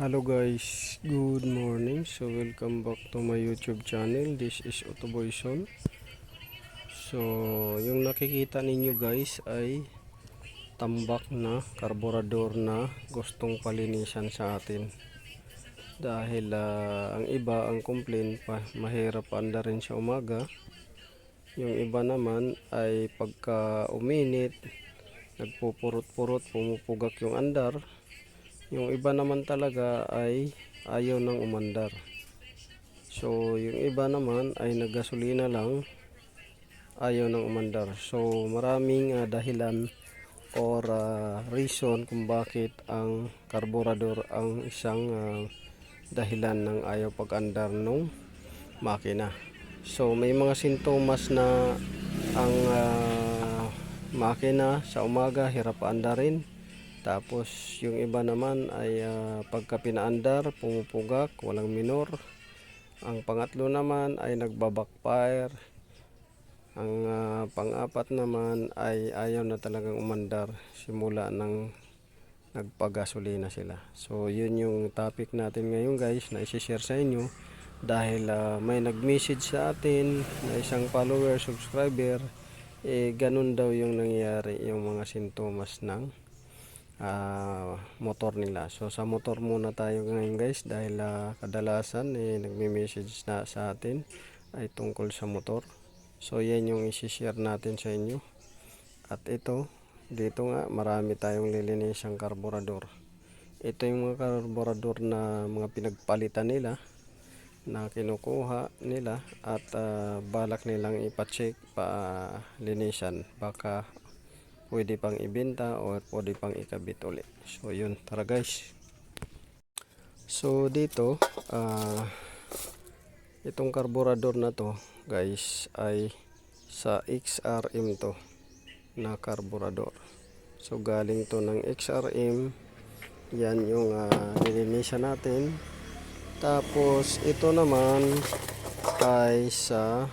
Hello guys, good morning. So welcome back to my YouTube channel. This is Otoboyson. So yung nakikita ninyo guys ay tambak na karburador na gustong palinisan sa atin. Dahil ah, ang iba ang complain pa mahirap anda rin sa umaga. Yung iba naman ay pagka uminit, nagpupurot-purot, pumupugak yung andar. Yung iba naman talaga ay ayaw nang umandar. So, yung iba naman ay naggasolina lang, ayaw nang umandar. So, maraming ah, dahilan or ah, reason kung bakit ang karburador ang isang ah, dahilan ng ayaw pag-andar ng makina. So, may mga sintomas na ang ah, makina sa umaga hirap andarin. Tapos yung iba naman ay ah, pagka pinaandar, pumupugak, walang minor. Ang pangatlo naman ay nagbabackfire. Ang ah, pang-apat naman ay ayaw na talagang umandar simula ng nagpagasolina sila. So yun yung topic natin ngayon guys na isi-share sa inyo dahil ah, may nag-message sa atin na isang follower, subscriber eh ganun daw yung nangyayari yung mga sintomas ng ah, motor nila. So sa motor muna tayo ngayon guys dahil ah, kadalasan eh, nagme-message na sa atin ay tungkol sa motor. So yan yung isi-share natin sa inyo. At ito, dito nga marami tayong lilinisang karburador. Ito yung mga karburador na mga pinagpalitan nila na kinukuha nila at ah, balak nilang ipacheck pa linisan baka pwede pang ibenta o pwede pang ikabit ulit. So yun, tara guys. So dito, ah itong karburador na to guys ay sa XRM to na karburador. So galing to ng XRM. Yan yung uh, nilinisan natin. Tapos ito naman ay sa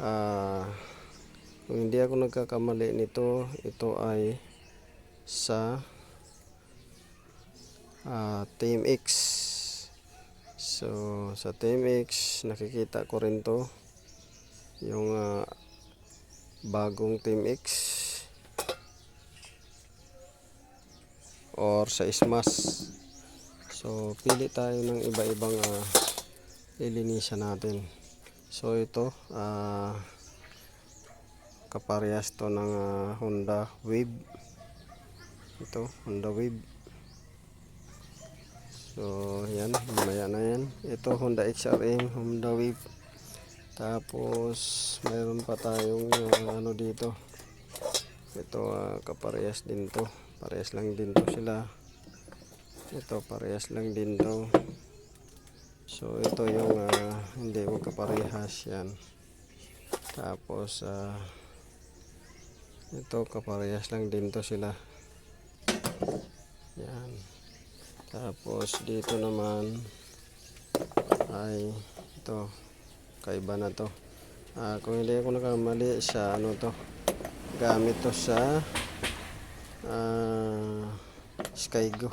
ah kung hindi ako nagkakamali nito, ito ay sa ah, Team X. So, sa Team X, nakikita ko rin to. Yung ah, bagong Team X. Or sa Smash. So, pili tayo ng iba-ibang ah, lilinisan natin. So, ito, ah, kaparehas to ng ah, Honda Wave. Ito Honda Wave. So yan mamaya na yan. Ito Honda XRM Honda Wave. Tapos mayroon pa tayong ah, ano dito. Ito ah, kaparehas din to. Parehas lang din to sila. Ito parehas lang din to. So ito yung ah, hindi magkaparehas yan. Tapos ah ito kaparehas lang din to sila. Yan. Tapos dito naman ay ito kaiba na to. Ah, kung hindi ako nakamali sa ano to gamit to sa ah, Skygo.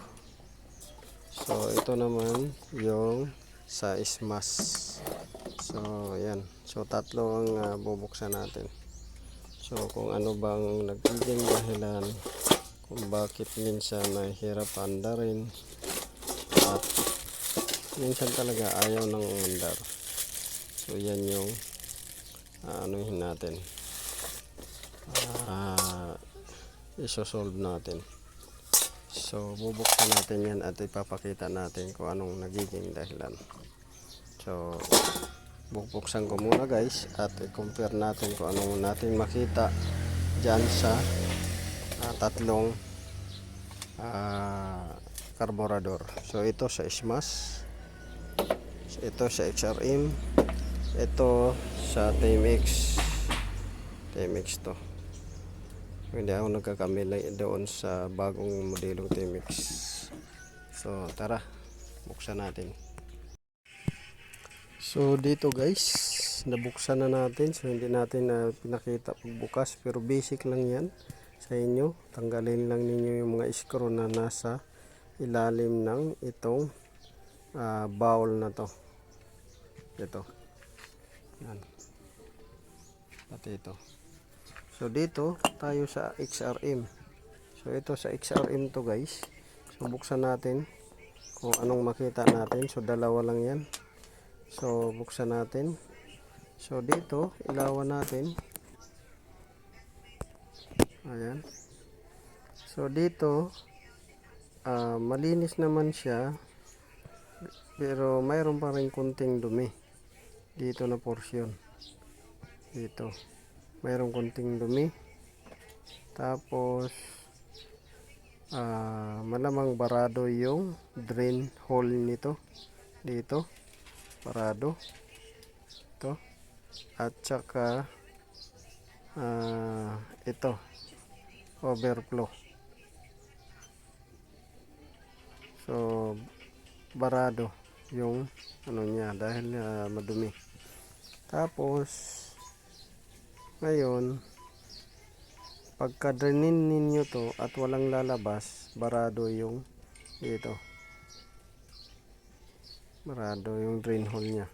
So ito naman yung sa Smash. So yan. So tatlo ang ah, bubuksan natin. So kung ano bang nagiging dahilan kung bakit minsan nahihirap andarin at minsan talaga ayaw ng umandar. So yan yung uh, anuhin natin. Uh, isosolve natin. So bubuksan natin yan at ipapakita natin kung anong nagiging dahilan. So bubuksan ko muna guys at i-compare natin kung anong natin makita dyan sa uh, tatlong uh, carburetor so ito sa Smash ito sa XRM ito sa TMX TMX to. Hindi ako nagkakamili doon sa bagong modelong TMX so tara buksan natin So dito guys, nabuksan na natin. So hindi natin na pinakita pagbukas pero basic lang 'yan sa inyo. Tanggalin lang ninyo yung mga screw na nasa ilalim ng itong ah, bowl na to. Ito. Yan. Pati ito. So dito tayo sa XRM. So ito sa XRM to guys. So buksan natin kung anong makita natin. So dalawa lang yan. So buksan natin. So dito ilawan natin. Ayan. So dito ah, malinis naman siya pero mayroon pa rin kunting dumi dito na portion dito mayroon kunting dumi tapos ah, malamang barado yung drain hole nito dito barado ito. At saka ah, ito. Overflow. So barado yung ano niya dahil ah, madumi. Tapos ngayon pagka drainin ninyo to at walang lalabas barado yung dito barado yung drain hole niya.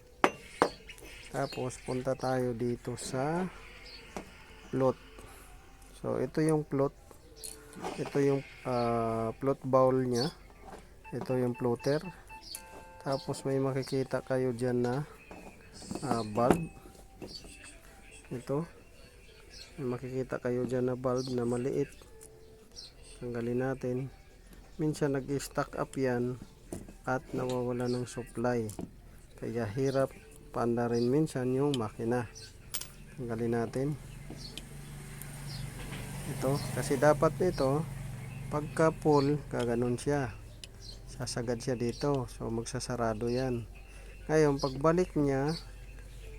Tapos punta tayo dito sa plot. So ito yung plot. Ito yung ah, plot bowl niya. Ito yung floater tapos may makikita kayo dyan na ah, bulb. Ito. May makikita kayo dyan na bulb na maliit. Tanggalin natin. Minsan nag stack up yan at nawawala ng supply. Kaya hirap panda rin minsan yung makina. Tanggalin natin. Ito kasi dapat ito pagka full kaganon siya. Sasagad siya dito so magsasarado yan. Ngayon pagbalik niya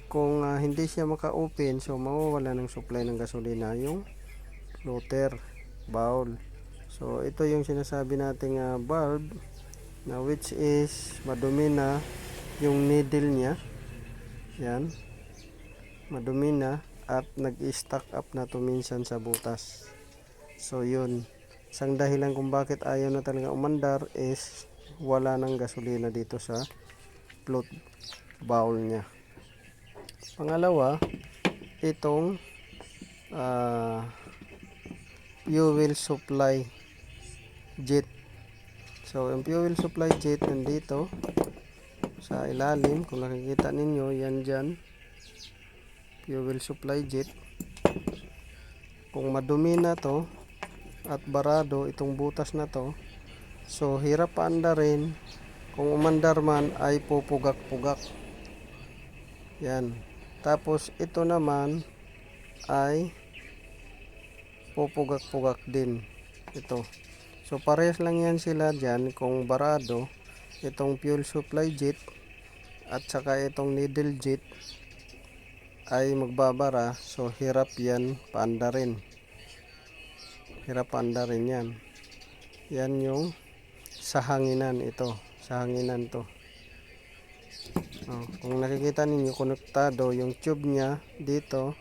kung ah, hindi siya maka-open so mawawala ng supply ng gasolina yung floater bowl. So ito yung sinasabi nating ah, bulb na which is madumi na yung needle niya. Yan. Madumi na at nag-stack up na to minsan sa butas. So yun. Isang dahilan kung bakit ayaw na talaga umandar is wala ng gasolina dito sa float bowl niya. Pangalawa itong ah, fuel supply jet so yung fuel supply jet nandito sa ilalim kung nakikita ninyo yan dyan. Fuel supply jet. Kung madumi na to at barado itong butas na to so hirap paanda rin. Kung umandar man ay pupugak-pugak. Yan. Tapos ito naman ay pupugak-pugak din. Ito so parehas lang yan sila dyan kung barado. Itong fuel supply jet at saka itong needle jet ay magbabara. So hirap yan paanda rin. Hirap paanda rin yan. Yan yung sa hanginan ito. Sa hanginan to. Oh, kung nakikita ninyo konektado yung tube nya dito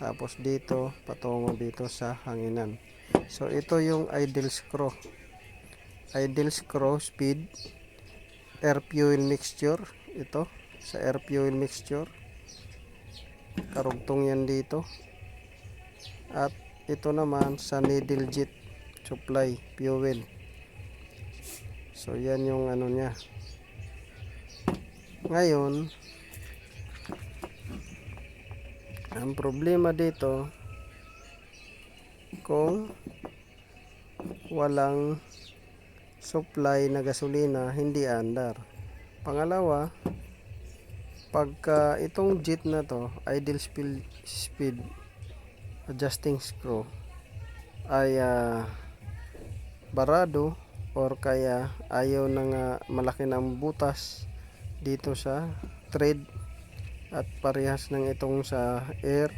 tapos dito patungo dito sa hanginan. So ito yung idle screw. Idle screw speed air fuel mixture. Ito sa air fuel mixture. Karugtong yan dito. At ito naman sa needle jet supply fuel. So yan yung ano niya. Ngayon ang problema dito kung walang supply na gasolina hindi andar. Pangalawa pagka itong jet na to idle speed, speed adjusting screw ay ah, barado or kaya ayaw ng ah, malaki ng butas dito sa thread at parehas ng itong sa air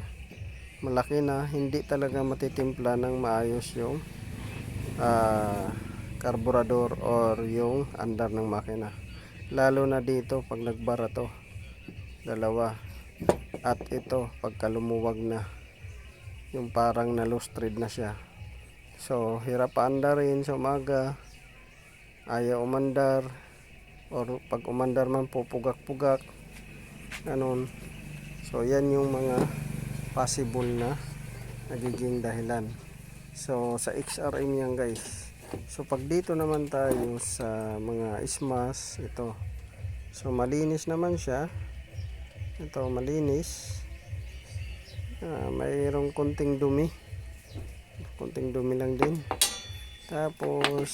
malaki na. Hindi talaga matitimpla ng maayos yung ah, karburador or yung andar ng makina. Lalo na dito pag nagbara to dalawa. At ito pagka lumuwag na yung parang na thread na siya. So hirap anda rin sa umaga. Ayaw umandar or pag umandar man po pugak-pugak ganun so yan yung mga possible na nagiging dahilan. So sa XRM yan guys. So pag dito naman tayo sa mga ismas ito. So malinis naman siya. Ito malinis. Ah, mayroong konting dumi. Konting dumi lang din. Tapos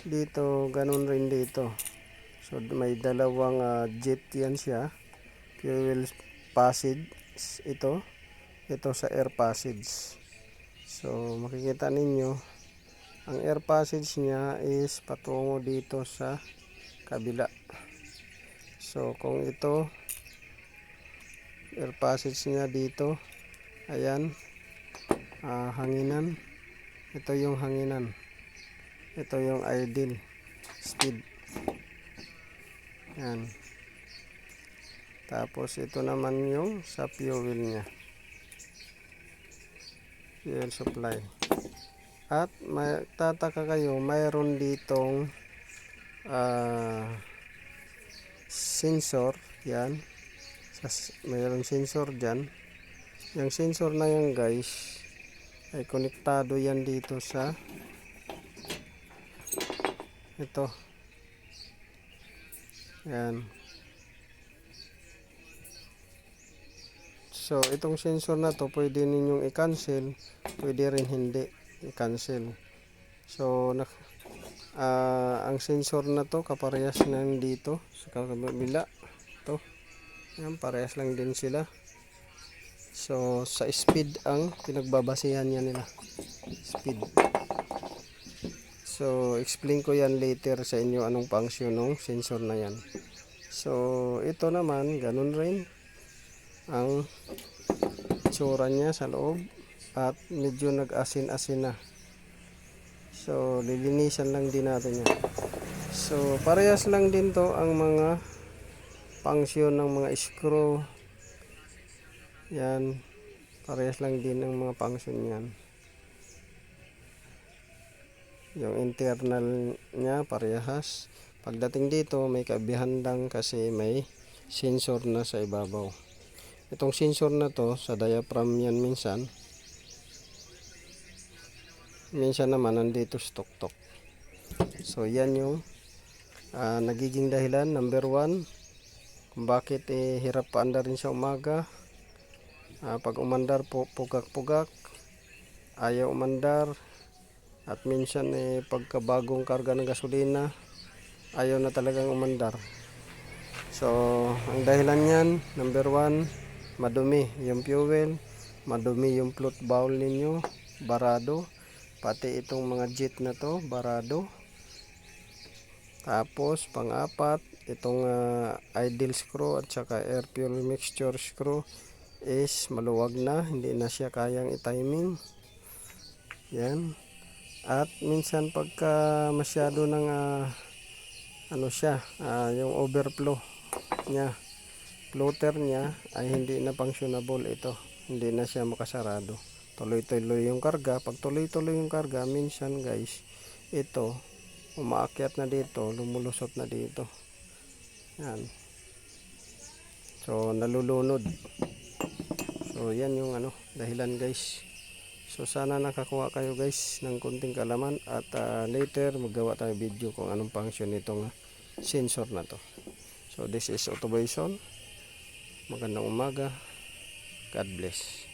dito ganun rin dito. So may dalawang ah, jet yan siya fuel passage ito. Ito sa air passage. So makikita ninyo ang air passage niya is patungo dito sa kabila. So kung ito air passage niya dito ayan ah, hanginan. Ito yung hanginan. Ito yung ideal speed. Yan tapos ito naman yung sa fuel niya. Fuel supply. At may, tataka kayo mayroon ditong ah, sensor yan. Sas, mayroong sensor dyan. Yung sensor na yan guys ay konektado yan dito sa ito. Yan so itong sensor na to pwede ninyong i-cancel pwede rin hindi i-cancel. So nak ah, ang sensor na to kaparehas na dito sa kabila to. Yan parehas lang din sila. So sa speed ang pinagbabasihan yan nila. Speed. So explain ko yan later sa inyo anong function ng sensor na yan. So ito naman ganun rin ang tsura niya sa loob at medyo nag-asin-asin na. So lilinisan lang din natin yan. So parehas lang din to ang mga function ng mga screw. Yan parehas lang din ang mga function yan yung internal niya parehas. Pagdating dito may kabihandang kasi may sensor na sa ibabaw itong sensor na to sa diaphragm yan minsan. Minsan naman nandito sa tuktok. So yan yung ah, nagiging dahilan number one kung bakit eh, hirap paandar rin sa umaga. Ah, pag umandar po pugak-pugak ayaw umandar. At minsan eh, pagka bagong karga ng gasolina ayaw na talagang umandar. So ang dahilan yan number one madumi yung fuel madumi yung float bowl ninyo barado. Pati itong mga jet na to barado. Tapos pang-apat itong ah, idle screw at saka air fuel mixture screw is maluwag na hindi na siya kayang i-timing. Yan. At minsan pagka masyado ng ah, ano siya ah, yung overflow niya floater niya ay hindi na functionable ito. Hindi na siya makasarado. Tuloy-tuloy yung karga. Pag tuloy-tuloy yung karga minsan guys ito umaakyat na dito lumulusot na dito. Yan. So nalulunod. So yan yung ano dahilan guys. So sana nakakuha kayo guys ng konting kalaman at ah, later maggawa tayo video kung anong function nitong sensor na to. So this is automation magandang umaga. God bless